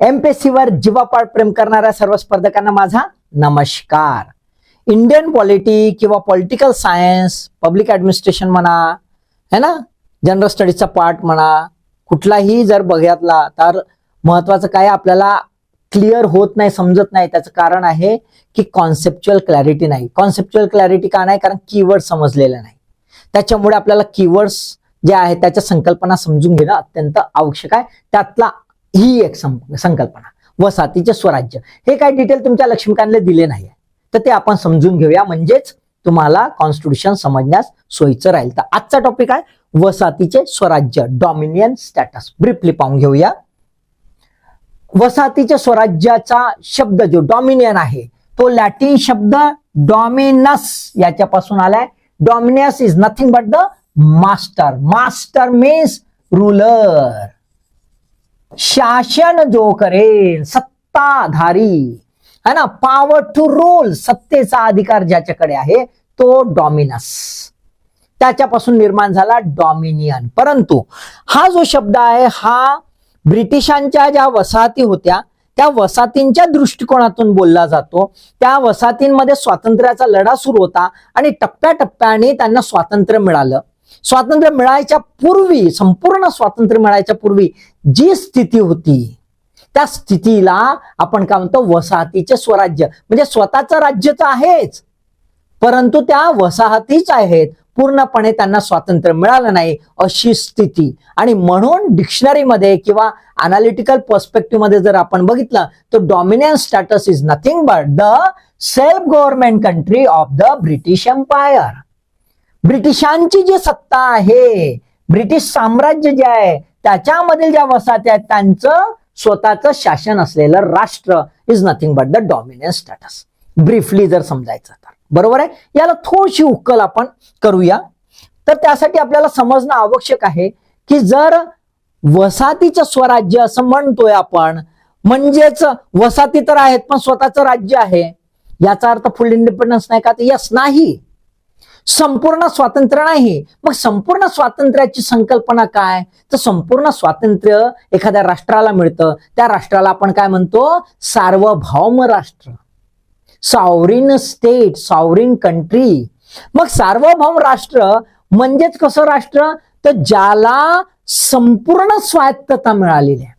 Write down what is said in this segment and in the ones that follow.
एमपीएससीवर जीवापाड प्रेम करणाऱ्या सर्व स्पर्धकांना माझा नमस्कार. इंडियन पॉलिटी किंवा पॉलिटिकल सायन्स पब्लिक ऍडमिनिस्ट्रेशन म्हणा है ना? जनरल स्टडीजचा पार्ट म्हणा कुठलाही जर बघितला तर महत्वाचं काय आपल्याला क्लिअर होत नाही समजत नाही. त्याचं कारण आहे की कॉन्सेप्च्युअल क्लॅरिटी नाही. कॉन्सेप्च्युअल क्लॅरिटी का नाही? कारण कीवर्ड समजलेलं नाही. त्याच्यामुळे आपल्याला कीवर्ड्स जे आहेत त्याच्या संकल्पना समजून घेणं अत्यंत आवश्यक आहे. त्यातला ही एक संकल्पना. वसाहतीचे स्वराज्य. हे काय डिटेल तुमच्या लक्ष्मीकांतला दिले नाही तर ते आपण समजून घेऊया. म्हणजेच तुम्हाला कॉन्स्टिट्यूशन समजण्यास सोयीचं राहील. तर आजचा टॉपिक आहे वसाहतीचे स्वराज्य. डॉमिनियन स्टॅटस ब्रीफली पाहून घेऊया. वसाहतीच्या स्वराज्याचा शब्द जो डॉमिनियन आहे तो लॅटिन शब्द डॉमिनस याच्यापासून आलाय. Dominus is nothing but the master master means ruler शासन जो करेल सत्ताधारी है ना? पॉवर टू रूल सत्तेचा अधिकार ज्याच्याकडे आहे तो डॉमिनस त्याच्यापासून निर्माण झाला डॉमिनियन परंतु हा जो शब्द आहे हा ब्रिटिशांच्या ज्या वसाहती होत्या त्या वसाहतींच्या दृष्टिकोनातून बोलला जातो. त्या वसाहतींमध्ये स्वातंत्र्याचा लढा सुरू होता आणि टप्प्याटप्प्याने त्यांना स्वातंत्र्य मिळालं. स्वातंत्र्य मिळायच्या पूर्वी संपूर्ण स्वातंत्र्य मिळायच्या पूर्वी जी स्थिती होती त्या स्थितीला आपण काय म्हणतो वसाहतीचे स्वराज्य. म्हणजे स्वतःचं राज्य तर आहेच परंतु त्या वसाहतीच आहेत. पूर्णपणे त्यांना स्वातंत्र्य मिळालं नाही अशी स्थिती. आणि म्हणून डिक्शनरीमध्ये किंवा अनालिटिकल पर्स्पेक्टिव्हमध्ये जर आपण बघितलं तर dominance status is nothing but the self government country of the British Empire ब्रिटिशांची जी सत्ता आहे ब्रिटिश साम्राज्य जे आहे त्याच्यामधील ज्या वसाहती आहेत त्यांचं स्वतःचं शासन असलेलं राष्ट्र is nothing but the dominance status briefly जर समजायचं तर. बरोबर आहे? याला थोडीशी उकल आपण करूया. तर त्यासाठी आपल्याला समजणं आवश्यक आहे की जर वसाहतीचं स्वराज्य असं म्हणतोय आपण म्हणजेच वसाहती तर आहेत पण स्वतःचं राज्य आहे याचा अर्थ फुल इंडिपेंडन्स नाही का? तर यस नाही. संपूर्ण स्वातंत्र्य नाही. मग संपूर्ण स्वातंत्र्याची संकल्पना काय? तर संपूर्ण स्वातंत्र्य एखाद्या राष्ट्राला मिळतं. त्या राष्ट्राला आपण काय म्हणतो? सार्वभौम राष्ट्र. सॉवरिन स्टेट सॉवरिन कंट्री मग सार्वभौम राष्ट्र म्हणजेच कसं राष्ट्र? तर ज्याला संपूर्ण स्वायत्तता मिळालेली आहे.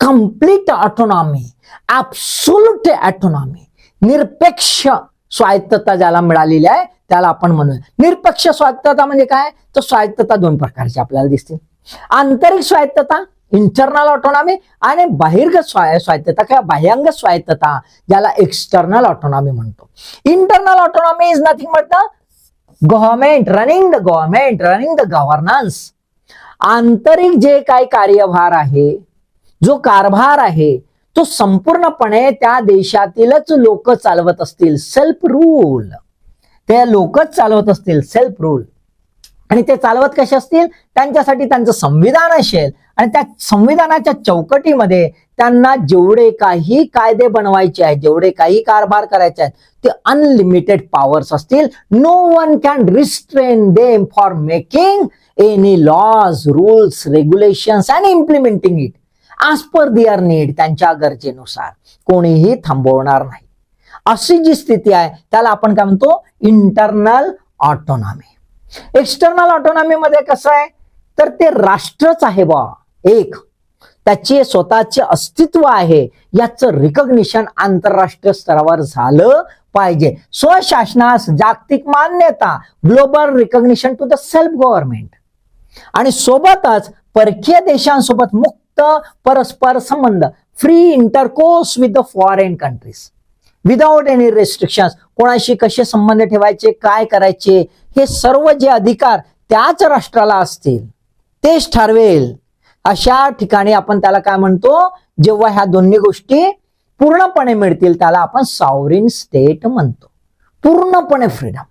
कंप्लीट ऑटोनॉमी ऍब्सोल्युट ऑटोनॉमी निरपेक्ष स्वायत्तता ज्याला मिळालेली आहे त्याला आपण म्हणूया. निरपक्ष स्वायत्तता म्हणजे काय? तर स्वायत्तता दोन प्रकारची आपल्याला दिसतील. आंतरिक स्वायत्तता इंटरनल ऑटोनॉमी आणि बाहिरगत स्वाय स्वायत्तता किंवा बाह्यांगत स्वायत्तता ज्याला एक्सटर्नल ऑटोनॉमी म्हणतो. Internal autonomy is nothing but the government running the government running the governance आंतरिक जे काही कार्यभार आहे जो कारभार आहे तो संपूर्णपणे त्या देशातीलच लोक चालवत असतील. सेल्फ रूल ते लोकच चालवत असतील. सेल्फ रूल आणि ते चालवत कसे असतील? त्यांच्यासाठी त्यांचं संविधान असेल. आणि त्या संविधानाच्या चौकटीमध्ये त्यांना जेवढे काही कायदे बनवायचे आहेत जेवढे काही कारभार करायचे आहेत ते अनलिमिटेड पॉवर्स असतील. No one can restrain them for making any laws rules regulations and implementing it as per their need त्यांच्या गरजेनुसार. कोणीही थांबवणार नाही. अशी जी स्थिती आहे त्याला आपण काय म्हणतो? इंटरनल ऑटोनॉमी एक्सटर्नल ऑटोनॉमी मध्ये कसं आहे? तर ते राष्ट्रच आहे बा. एक. त्याचे स्वतःचे अस्तित्व आहे. याचं रिकग्निशन आंतरराष्ट्रीय स्तरावर झालं पाहिजे. स्वशासनास जागतिक मान्यता global recognition to the self government आणि सोबतच परकीय देशांसोबत मुक्त परस्पर संबंध. Free intercourse with the foreign countries without any restriction कोणाशी कसे संबंध ठेवायचे काय करायचे हे सर्व जे अधिकार त्याच राष्ट्राला असतील तेच ठरवेल. अशा ठिकाणी आपण त्याला काय म्हणतो? जेव्हा ह्या दोन्ही गोष्टी पूर्णपणे मिळतील त्याला आपण सॉवरिन स्टेट म्हणतो. पूर्णपणे फ्रीडम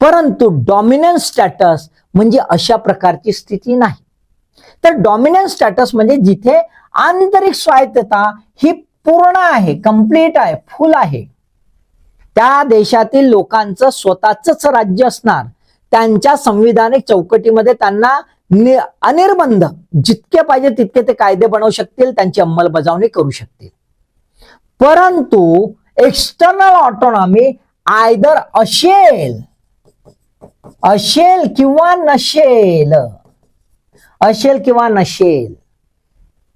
परंतु डॉमिनन्स स्टॅटस म्हणजे अशा प्रकारची स्थिती नाही. तर डॉमिनंट स्टॅटस म्हणजे जिथे आंतरिक स्वायत्तता ही पूर्ण आहे कंप्लीट आहे फुल आहे. त्या देशातील लोकांचं स्वतःच राज्य असणार. त्यांच्या संविधानिक चौकटीमध्ये त्यांना अनिर्बंध जितके पाहिजे तितके ते कायदे बनवू शकतील त्यांची अंमलबजावणी करू शकतील. परंतु एक्सटर्नल ऑटोनॉमी आयदर असेल असेल किंवा नसेल असेल किंवा नसेल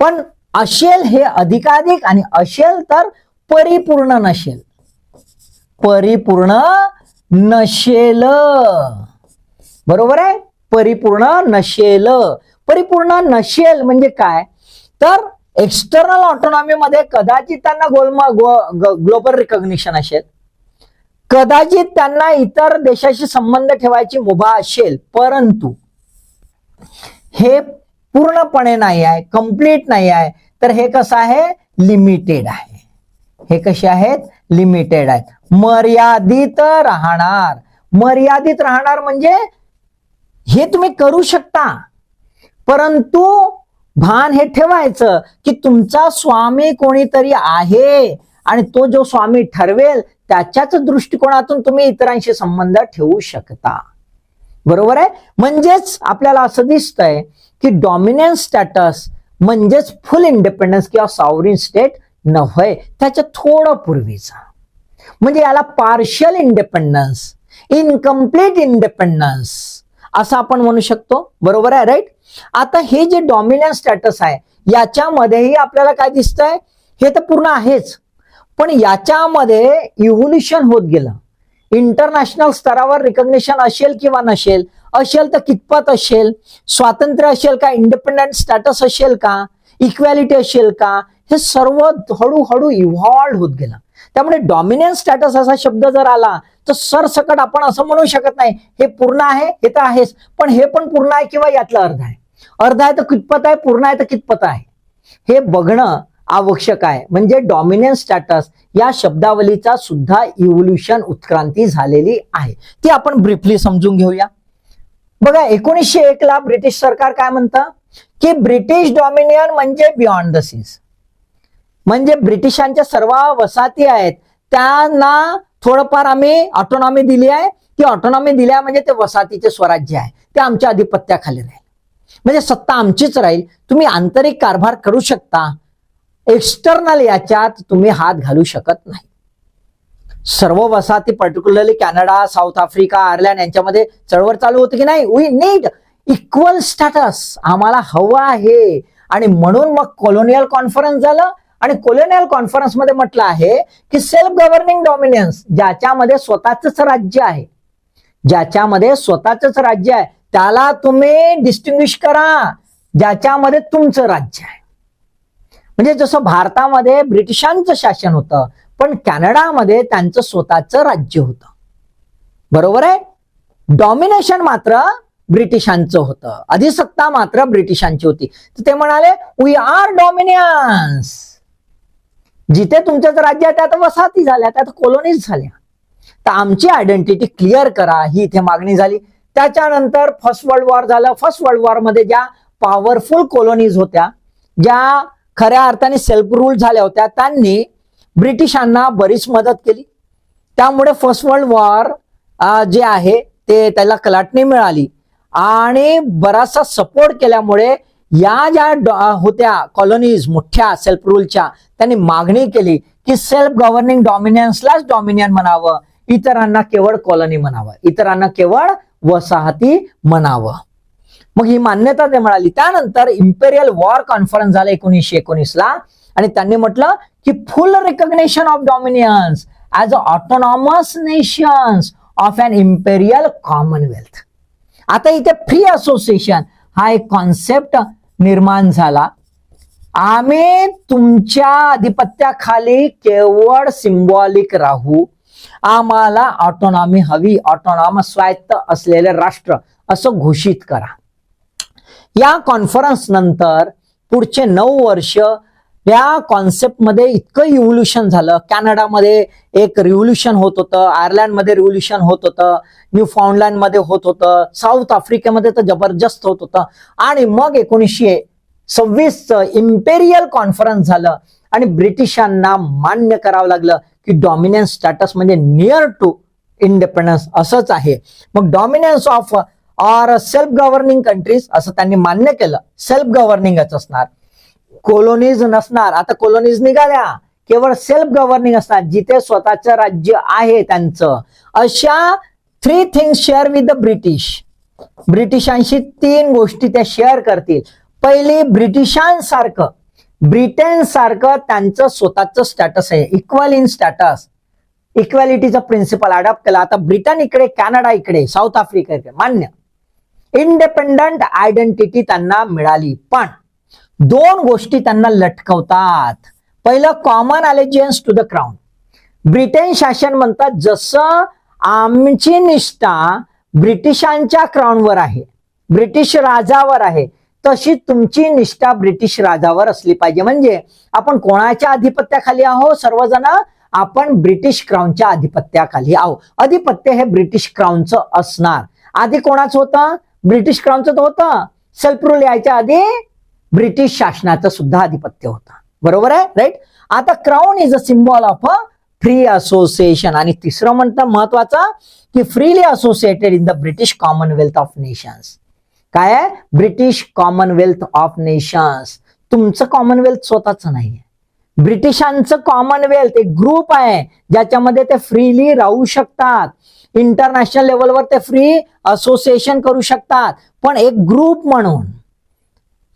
पण असेल हे अधिकाधिक आणि असेल तर परिपूर्ण नसेल परिपूर्ण नसेल बरोबर आहे? परिपूर्ण नसेल परिपूर्ण नसेल म्हणजे काय? तर एक्सटर्नल ऑटोनॉमी मध्ये कदाचित त्यांना गोलमा ग्लोबल रिकॉग्निशन असेल. कदाचित त्यांना इतर देशाशी संबंध ठेवायची मुभा असेल परंतु हे पूर्णपणे नाही आहे कंप्लीट नाही आहे. तर हे कसं आहे? लिमिटेड आहे. हे कसे आहेत? लिमिटेड आहेत. मर्यादित राहणार. मर्यादित राहणार म्हणजे हे तुम्ही करू शकता. परंतु भान हे ठेवायचं की तुमचा स्वामी कोणीतरी आहे आणि तो जो स्वामी ठरवेल त्याच्याच दृष्टिकोनातून तुम्ही इतरांशी संबंध ठेवू शकता. बरोबर आहे? म्हणजेच आपल्याला असं दिसतंय की डॉमिनन्स स्टॅटस म्हणजेच फुल इंडिपेंडन्स किंवा सॉवरिन स्टेट नव्हे. त्याच्या थोडं पूर्वीचा. म्हणजे याला पार्शियल इंडिपेंडन्स इनकम्प्लीट इंडिपेंडन्स असं आपण म्हणू शकतो. बरोबर आहे राईट आता हे जे डॉमिनन्स स्टॅटस आहे याच्यामध्येही आपल्याला काय दिसतंय? हे तर पूर्ण आहेच. पण याच्यामध्ये इव्होल्युशन होत गेलं. इंटरनॅशनल स्तरावर रिकग्निशन असेल किंवा नसेल असेल तर कितपत असेल स्वातंत्र्य असेल का इंडिपेंडंट स्टॅटस असेल का इक्वॅलिटी असेल का हे सर्व हळूहळू इव्हॉल्व्ह होत गेलं. त्यामुळे डॉमिनन्स स्टॅटस असा शब्द जर आला तर सरसकट आपण असं म्हणू शकत नाही हे पूर्ण आहे हे तर आहेच पण हे पण पूर्ण आहे किंवा यातलं अर्ध आहे. अर्ध आहे तर कितपत आहे पूर्ण आहे तर कितपत आहे. हे बघणं आवश्यक आहे. म्हणजे डॉमिनन्स स्टॅटस या शब्दावलीचा सुद्धा इव्होल्युशन उत्क्रांती झालेली आहे. ती आपण ब्रीफली समजून घेऊया. बघा एकोणीसशे एक ला ब्रिटिश सरकार काय म्हणतं? की ब्रिटिश डॉमिनियन म्हणजे बियॉन्ड द सीज म्हणजे ब्रिटिशांच्या सर्व वसाहती आहेत. त्यांना थोडंफार आम्ही ऑटोनॉमी दिली आहे. ती ऑटोनॉमी दिल्या म्हणजे ते वसाहतीचे स्वराज्य आहे. ते आमच्या अधिपत्याखाली राहील. म्हणजे सत्ता आमचीच राहील. तुम्ही आंतरिक कारभार करू शकता. एक्स्टर्नल याच्यात तुम्ही हात घालू शकत नाही. सर्व वसाहती particularly Canada South Africa Ireland यांच्यामध्ये चळवळ चालू होती की नाही? वी नीड इक्वल स्टॅटस आम्हाला हवं आहे. आणि म्हणून मग कॉलोनियल कॉन्फरन्स झालं. आणि कॉलोनियल कॉन्फरन्समध्ये म्हटलं आहे की सेल्फ गव्हर्निंग डॉमिनन्स ज्याच्यामध्ये स्वतःच राज्य आहे. ज्याच्यामध्ये स्वतःच राज्य आहे. त्याला तुम्ही डिस्टिंग्विश करा. ज्याच्यामध्ये तुमचं राज्य आहे. म्हणजे जसं भारतामध्ये ब्रिटिशांचं शासन होतं पण कॅनडामध्ये त्यांचं स्वतःचं राज्य होतं. बरोबर आहे? डॉमिनेशन मात्र ब्रिटिशांचं होतं. अधिसत्ता मात्र ब्रिटिशांची होती. तर ते म्हणाले वी आर डॉमिनियन्स जिथे तुमचं राज्य आहे त्यात वसाहती झाल्या त्यात कॉलोनीज झाल्या. तर आमची आयडेंटिटी क्लिअर करा ही इथे मागणी झाली. त्याच्यानंतर फर्स्ट वर्ल्ड वॉर झालं. फर्स्ट वर्ल्ड वॉरमध्ये ज्या पॉवरफुल कॉलोनीज होत्या ज्या खऱ्या अर्थाने सेल्फ रूल झाल्या होत्या. त्यांनी ब्रिटिशांना बरीच मदत केली. त्यामुळे फर्स्ट वर्ल्ड वॉर जे आहे ते त्याला कलाटणी मिळाली. आणि बराचसा सपोर्ट केल्यामुळे या ज्या डॉ- होत्या कॉलनीज मोठ्या सेल्फ रूलच्या त्यांनी मागणी केली की सेल्फ गव्हर्निंग डॉमिनियन्सलाच डॉमिनियन म्हणावं. इतरांना केवळ कॉलनी म्हणावं. इतरांना केवळ वसाहती म्हणावं. मग ही मान्यता ते मिळाली त्यानंतर इम्पेरियल वॉर कॉन्फरन्स झाला एकोणीसशे एकोणीस ला. आणि त्यांनी म्हटलं की full recognition of dominions as a autonomous nations of an Imperial Commonwealth आता इथे फ्री असोसिएशन हा एक कॉन्सेप्ट निर्माण झाला. आम्ही तुमच्या आधिपत्याखाली केवळ सिम्बॉलिक राहू. आम्हाला ऑटोनॉमी हवी ऑटोनॉमस स्वायत्त असलेले राष्ट्र असं घोषित करा. या कॉन्फरन्स नंतर पुढचे नऊ वर्ष या कॉन्सेप्टमध्ये इतकं इव्होल्युशन झालं. कॅनडामध्ये एक रिव्होल्युशन होत होतं आयर्लंडमध्ये रिव्होल्युशन होत होतं न्यू मध्ये होत होतं साऊथ आफ्रिकेमध्ये तर जबरदस्त होत होतं. आणि मग एकोणीसशे सव्वीसचं इम्पेरियल कॉन्फरन्स झालं आणि ब्रिटिशांना मान्य करावं लागलं की डॉमिनन्स स्टॅटस म्हणजे नियर टू इंडिपेंडन्स असंच आहे. मग dominance of or self governing countries असं त्यांनी मान्य केलं. सेल्फ गव्हर्निंगच असणार. कोलोनीज नसणार. आता कोलोनीज निघाल्या. केवळ सेल्फ गव्हर्निंग असणार. जिथे स्वतःचं राज्य आहे त्यांचं. अशा three things share with the British ब्रिटिशांशी तीन गोष्टी त्या शेअर करतील. पहिली ब्रिटिशांसारखं ब्रिटन सारखं त्यांचं स्वतःचं स्टॅटस आहे. इक्वल इन स्टॅटस इक्वॅलिटीचा प्रिन्सिपल अडॉप्ट केला. आता ब्रिटन इकडे कॅनडा इकडे साऊथ आफ्रिका इकडे. मान्य. इंडिपेंडंट आयडेंटिटी त्यांना मिळाली. पण दोन गोष्टी त्यांना लटकवतात. पहिलं common allegiance to the Crown Britain शासन म्हणतात जसं आमची निष्ठा ब्रिटिशांच्या क्राऊनवर आहे ब्रिटिश राजावर आहे तशी तुमची निष्ठा ब्रिटिश राजावर असली पाहिजे. म्हणजे आपण कोणाच्या आधिपत्याखाली आहो सर्वजण आपण ब्रिटिश क्राऊनच्या आधिपत्याखाली आहो अधिपत्य हे ब्रिटिश क्राऊनचं असणार. आधी कोणाचं होतं? ब्रिटिश क्राऊनचं तर होतं. सेल्फ रूल यायच्या आधी ब्रिटिश शासनाचं सुद्धा आधिपत्य होतं. बरोबर आहे? राईट आता Crown is a symbol of a free association आणि तिसरं म्हणतं महत्वाचं की freely associated in the British Commonwealth of Nations काय आहे? ब्रिटिश कॉमनवेल्थ ऑफ नेशन्स तुमचं कॉमनवेल्थ स्वतःच नाही ब्रिटिशांचं कॉमनवेल्थ एक ग्रुप आहे ज्याच्यामध्ये ते फ्रीली राहू शकतात. इंटरनॅशनल लेवलवर ते फ्री असोसिएशन करू शकतात. पण एक ग्रुप म्हणून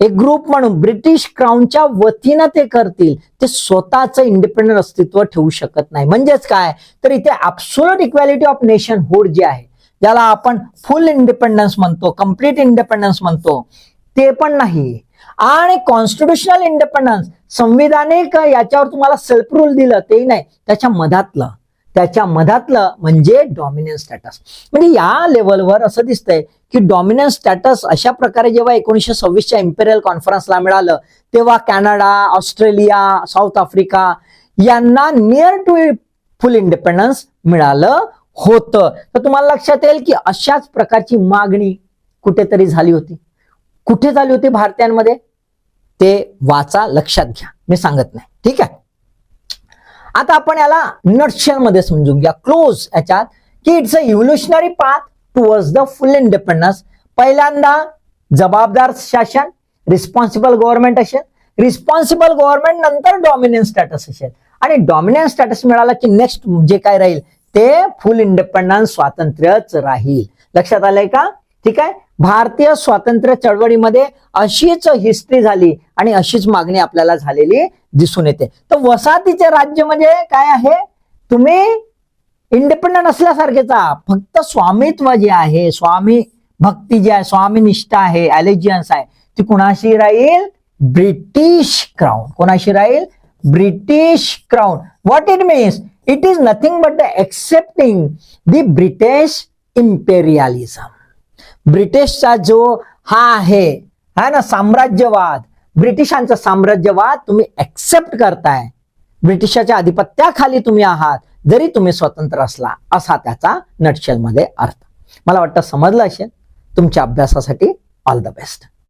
एक ग्रुप म्हणून ब्रिटिश क्राऊनच्या वतीनं ते करतील. ते स्वतःचं इंडिपेंडंट अस्तित्व ठेवू शकत नाही. म्हणजेच काय? तर इथे ऍब्सोल्युट इक्वॅलिटी ऑफ नेशनहूड जे आहे ज्याला आपण फुल इंडिपेंडन्स म्हणतो कंप्लीट इंडिपेंडन्स म्हणतो ते पण नाही. आणि कॉन्स्टिट्युशनल इंडिपेंडन्स संविधानिक याच्यावर तुम्हाला सेल्फ रूल दिलं तेही नाही त्याच्या मधातलं. त्याच्या मधातलं म्हणजे डॉमिनन्स स्टॅटस म्हणजे या लेवलवर असं दिसतंय की डॉमिनन्स स्टॅटस अशा प्रकारे जेव्हा एकोणीसशे सव्वीसच्या इम्पेरियल कॉन्फरन्सला मिळालं तेव्हा कॅनडा ऑस्ट्रेलिया साऊथ आफ्रिका यांना नियर टू फुल इंडिपेंडन्स मिळालं होतं. तर तुम्हाला लक्षात येईल की अशाच प्रकारची मागणी कुठेतरी झाली होती. कुठे झाली होती भारतीयांमध्ये? ते वाचा लक्षात घ्या. मी सांगत नाही. ठीक आहे? आता आपण याला नटशेल मध्ये समजून घ्या. क्लोज याच्यात की it's a evolutionary path towards the full independence पहिल्यांदा जबाबदार शासन रिस्पॉन्सिबल गव्हर्नमेंट असेल. रिस्पॉन्सिबल गव्हर्नमेंट नंतर डॉमिनन्स स्टॅटस असेल. आणि डॉमिनन्स स्टॅटस मिळाला की नेक्स्ट जे काय राहील ते फुल इंडिपेंडन्स स्वातंत्र्यच राहील. लक्षात आलंय का? ठीक आहे? भारतीय स्वातंत्र्य चळवळीमध्ये अशीच हिस्ट्री झाली आणि अशीच मागणी आपल्याला झालेली दिसून येते. तर वसाहतीचे राज्य म्हणजे काय आहे? तुम्ही इंडिपेंडंट असल्यासारखेचा. फक्त स्वामित्व जे आहे स्वामी भक्ती जी आहे स्वामी निष्ठा आहे अलेजियन्स आहे ती कुणाशी राहील? ब्रिटिश क्राऊन कोणाशी राहील? British Crown what it means it is nothing but the accepting the British imperialism ब्रिटिशचा जो हा आहे हा ना साम्राज्यवाद. ब्रिटिशांचं साम्राज्यवाद तुम्ही एक्सेप्ट करताय. ब्रिटिशाच्या आधिपत्याखाली तुम्ही आहात जरी तुम्ही स्वतंत्र असला असा त्याचा नटशेलमध्ये अर्थ. मला वाटतं समजलं असेल. तुमच्या अभ्यासासाठी ऑल द बेस्ट